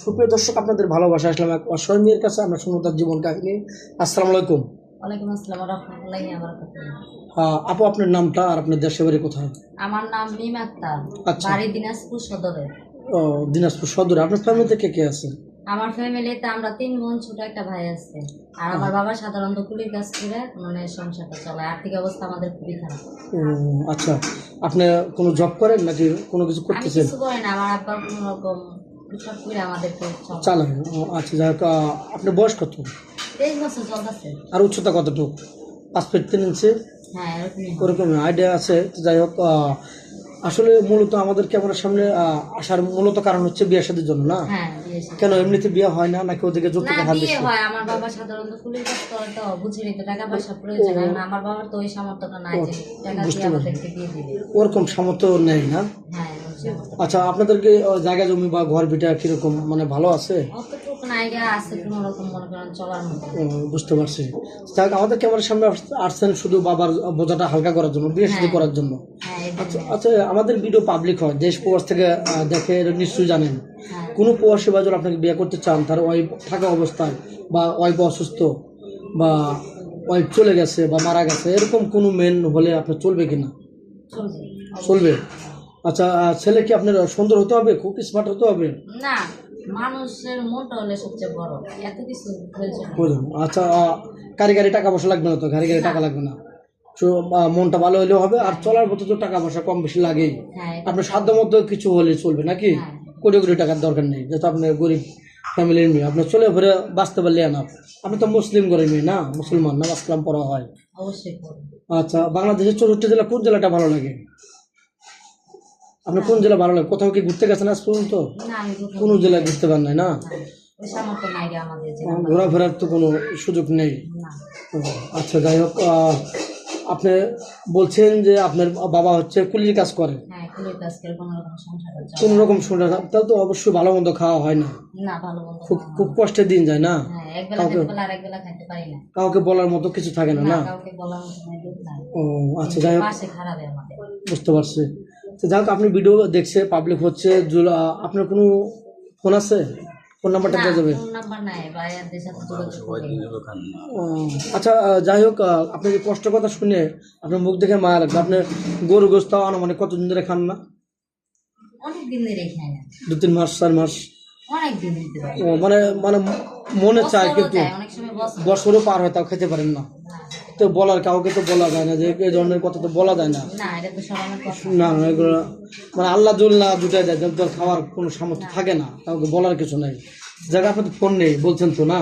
সুপ্রিয় দর্শক আপনাদের ভালোবাসা। আসলাম এক অসহায় মেয়ের কাছে আমরা শুনব তার জীবন কাহিনী। আসসালামু আলাইকুম। ওয়ালাইকুম আসসালাম রহমতুল্লাহি আহ, আপু আপনার নামটা আর আপনার দেশের বাড়ি কোথায়? আমার নাম মিম আক্তার। আচ্ছা। বাড়ি দিনাজপুর সদরে। ও দিনাজপুর সদরে। আপনার ফ্যামিলিতে কে কে আছে? আমার ফ্যামিলিতে আমরা তিন বোন ছোট একটা ভাই আছে। আর আমার বাবা সাধারণত কুলির কাজ করে মানে সংসারটা চলে আর্থিক অবস্থা আমাদের খুবই খারাপ। আচ্ছা। আপনি কোনো জব করেন নাকি কোনো কিছু আমি করতেছেন? কিছু করি না। আমার আব্বা কোনো রকম চালান আচ্ছা যাই হোক আপনার বয়স কত? আর উচ্চতা কতটুকু? পাঁচ ফিট তিন ইঞ্চি? হ্যাঁ ওরকম আইডিয়া আছে। যাই হোক আসলে মূলত আমাদের ক্যামেরার সামনে আসার মূলত কারণ হচ্ছে বিয়ে শাদীর জন্য না? হ্যাঁ। কেন এমনিতে বিয়ে হয় না? নাকি ওদিকে বেশি? হয়। আমার বাবা সাধারণত কুলির কাজ করে তো বুঝে নিতে টাকা পয়সা প্রয়োজন আমার বাবার তো ওই সামর্থ্যটা নাই যে টাকা দিয়ে আমাদেরকে দিয়ে দিবে। ওরকম সামর্থ্য নেই না? হ্যাঁ সামর্থ্য। আচ্ছা আপনাদেরকে জায়গা জমি বা ঘর বিটা কীরকম মানে ভালো আছে? বুঝতে পারছি। আমাদের ক্যামেরার সামনে আসছেন শুধু বাবার বোঝাটা হালকা করার জন্য বিয়ে শাদী করার জন্য। হ্যাঁ জন্য। আচ্ছা আমাদের ভিডিও পাবলিক হয় দেশ প্রবাস থেকে দেখে নিশ্চয়ই জানেন। হ্যাঁ। কোনো প্রবাসী বা যদি আপনাকে বিয়ে করতে চান তার ওয়াইফ থাকা অবস্থায় বা ওয়াইফ অসুস্থ বা ওয়াইফ চলে গেছে বা মারা গেছে এরকম কোনো মেন হলে আপনার চলবে কিনা? চলবে। চলবে? আচ্ছা ছেলে কি আপনার সুন্দর হতে হবে? খুব স্মার্ট হতে হবে? না মানুষের মনটা হলে সবচেয়ে বড়। এত কিছু বুঝলাম আচ্ছা আহ, কারিগারি টাকা পয়সা লাগবে না তো? কারিগারি টাকা লাগবে না। মনটা ভালো হলেও হবে আর চলার মতো তো টাকা পয়সা কম বেশি লাগেই। হ্যাঁ আপনার সাধ্য মতো কিছু হলে চলবে নাকি? হ্যাঁ। কোটি কোটি টাকার দরকার নেই যেহেতু আপনার গরিব ফ্যামিলির মেয়ে। আপনার চলে ঘুরে বাঁচতে পারলে না। আপনি তো মুসলিম ঘরের মেয়ে না? মুসলমান না? আসলাম পড়া হয়। অবশ্যই আচ্ছা বাংলাদেশের চৌষট্টি জেলা কোন জেলাটা ভালো লাগে? আপনার কোন জেলা ভালো লাগে? কোথাও কি ঘুরতে গেছেন আজ পর্যন্ত? কোনো জেলায় ঘুরতে পার নাই না? ঘোরাফেরার তো কোনো সুযোগ নেই। আচ্ছা যাই হোক আপনি বলছেন যে আপনার বাবা হচ্ছে কুলির কাজ করে। হ্যাঁ কোনো রকম শুনে তাও তো অবশ্যই ভালো মন্দ খাওয়া হয় না। খুব খুব কষ্টের দিন যায় না? হয়। না। কাউকে বলার মতো কিছু থাকে না না কাউকে ও আচ্ছা যাই হোক। বুঝতে পারছি। তো যাই হোক আপনি ভিডিও দেখছে পাবলিক হচ্ছে আপনার কোনো ফোন আছে? ফোন নাম্বারটা দেওয়া যাবে। আচ্ছা যাই হোক আপনি যে কষ্ট কথা শুনে আপনার মুখ দেখে মায়া লাগবে আপনি গরু গোস্ত আনুমানিক কতদিন ধরে খান না? অনেক দিন ধরে খাই না। দু তিন মাস চার মাস? মানে মানে মনে চায় কিন্তু বছরও পার হয় তাও খেতে পারেন না, তো বলার কাউকে তো বলা যায় না যে এই ধরনের কথা তো বলা যায় না। না না এগুলো মানে আল্লাহ জল না দুটাই যায় জল খাওয়ার কোনো সামর্থ্য থাকে না কাউকে বলার কিছু নেই। জায়গা আপনার তো ফোন নেই বলছেন তো না?